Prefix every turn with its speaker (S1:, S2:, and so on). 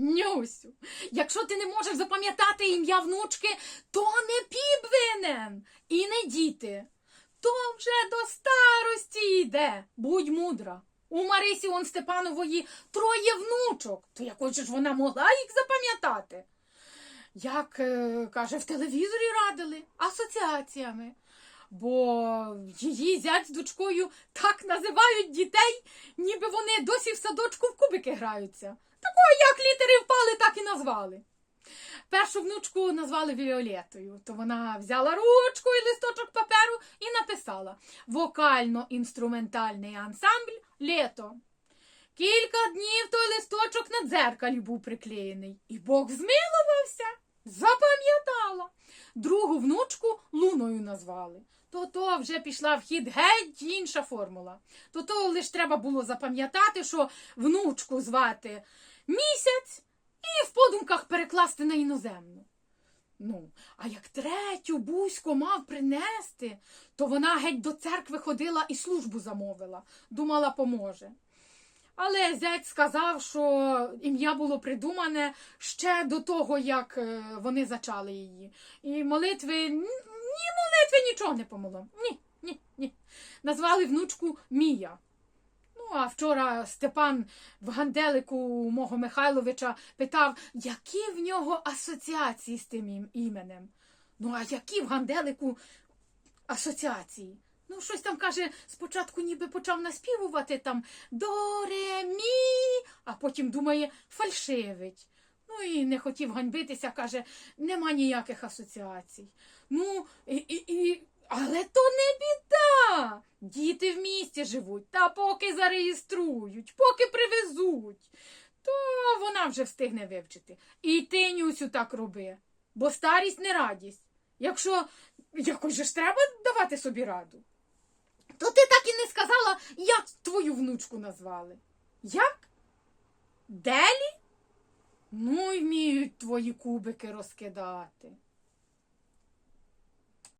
S1: Нюсю, якщо ти не можеш запам'ятати ім'я внучки, то не піп винен і не діти. То вже до старості йде. Будь мудра. У Марисі он Степанової троє внучок. То якось ж вона могла їх запам'ятати? Як, е, каже, в телевізорі радили асоціаціями. Бо її зять з дочкою так називають дітей, ніби вони досі в садочку в кубики граються. Такого, як літери впали, так і назвали. Першу внучку назвали Віолетою, то вона взяла ручку і листочок паперу і написала вокально-інструментальний ансамбль літо. Кілька днів той листочок на дзеркалі був приклеєний, і Бог змилувався, запам'ятала. Другу внучку луною назвали. То то вже пішла в хід геть інша формула. То то лиш треба було запам'ятати, що внучку звати місяць і в подумках перекласти на іноземну. Ну, а як третю Бусько мав принести, то вона геть до церкви ходила і службу замовила. Думала, поможе. Але зять сказав, що ім'я було придумане ще до того, як е, вони зачали її. І молитви, ні нічого не помогло. Ні, ні, ні. Назвали внучку Мія. Ну, а вчора Степан в ганделику мого Михайловича питав, які в нього асоціації з тим ім- іменем. Ну, а які в ганделику асоціації? Ну, щось там каже, спочатку ніби почав наспівувати там до ре мі, а потім думає, фальшивить. Ну і не хотів ганьбитися, каже, нема ніяких асоціацій. Ну, і, і, і... але то не біда. Діти в місті живуть, та поки зареєструють, поки привезуть, то вона вже встигне вивчити. І ти, Нюсю, так роби, бо старість не радість. Якщо якось же ж треба давати собі раду. То ти так і не сказала, як твою внучку назвали. Як? Делі? Ну, й вміють твої кубики розкидати.